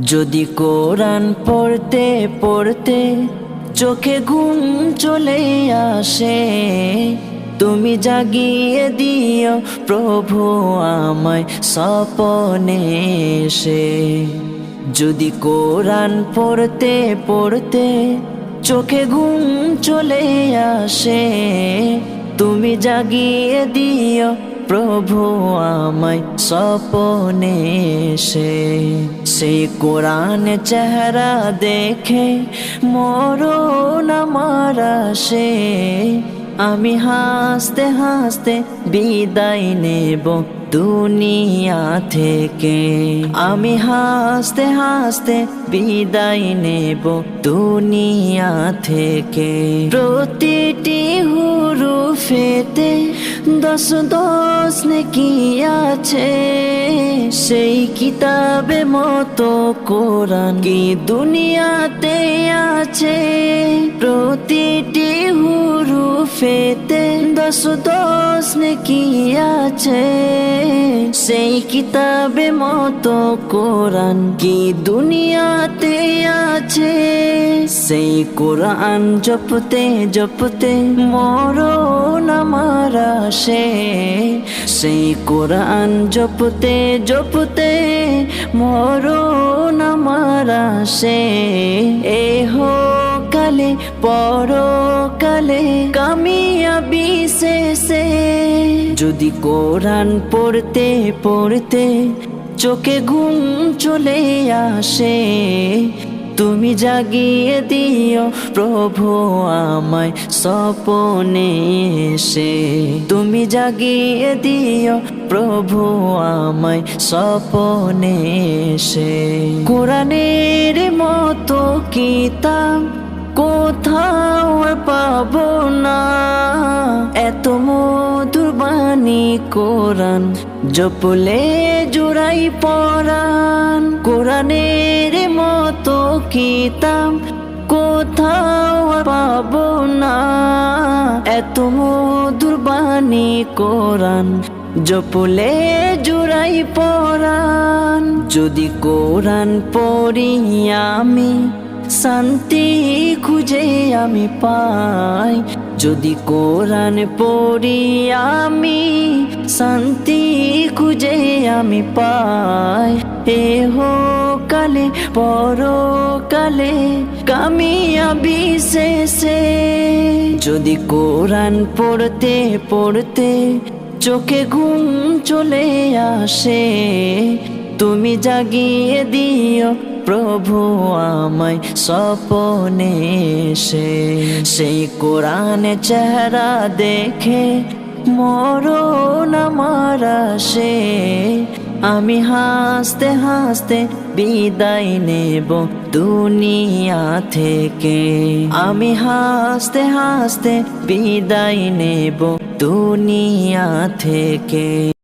যদি কোরআন পড়তে পড়তে চোখে ঘুম চলে আসে, তুমি জাগিয়ে দিও প্রভু আমায় স্বপনে এসে। যদি কোরআন পড়তে পড়তে চোখে ঘুম চলে আসে, তুমি জাগিয়ে দিও প্রভু আমায় স্বপনে এসে সেই কোরআন চেহারা দেখে মরণ আমার আসে। আমি হাসতে হাসতে বিদায় নেব দুনিয়া থেকে। আমি হাসতে হাসতে বিদায় নেব দুনিয়া থেকে। প্রতিটি হুরুফেতে দশ দশ নেকি আছে, সেই কিতাবে মতো কোরআন কি দুনিয়াতে আছে? প্রতিটি হুরুফেতে দশ দশ নেকি আছে, সেই কিতাবে মতো কোরআন কি দুনিয়াতে আছে? সেই কোরআন জপতে জপতে মরণ আমার আসে। সেই কোরআন জপতে জপতে মরণ আমার আসে। এ হো কালে, পর কালে কামিয়াবি শেষে যদি কোরআন পড়তে পড়তে চোখে ঘুম চলে আসে তুমি জাগিয়ে দিও, প্রভু আমায় স্বপনে এসে। তুমি জাগিয়ে দিও, প্রভু আমায় স্বপনে এসে। কোরআনের মতো কিতাব কোথাও পাব না। এত মধুর কোরআন জপলে জোড়াই পরাণ। কোরআনের কিতাব কোথাও পাব না। এত মধুর কোরআন, জপলে জোড়াই পরাণ। যদি কোরআন পড়ি আমি, শান্তি খুঁজে আমি পাই। যদি কোরআন পড়ি আমি, শান্তি খুঁজে আমি পাই। এ হো কালে পর কালে কামিয়াবি শেষে যদি কোরআন পড়তে পড়তে চোখে ঘুম চলে আসে, তুমি জাগিয়ে দিও প্রভু আমায় স্বপনে এসে। সেই কোরআন চেহারা দেখে মরণ আমার আসে। আমি হাসতে হাসতে বিদায় নেব দুনিয়া থেকে। আমি হাসতে হাসতে বিদায় নেব দুনিয়া থেকে।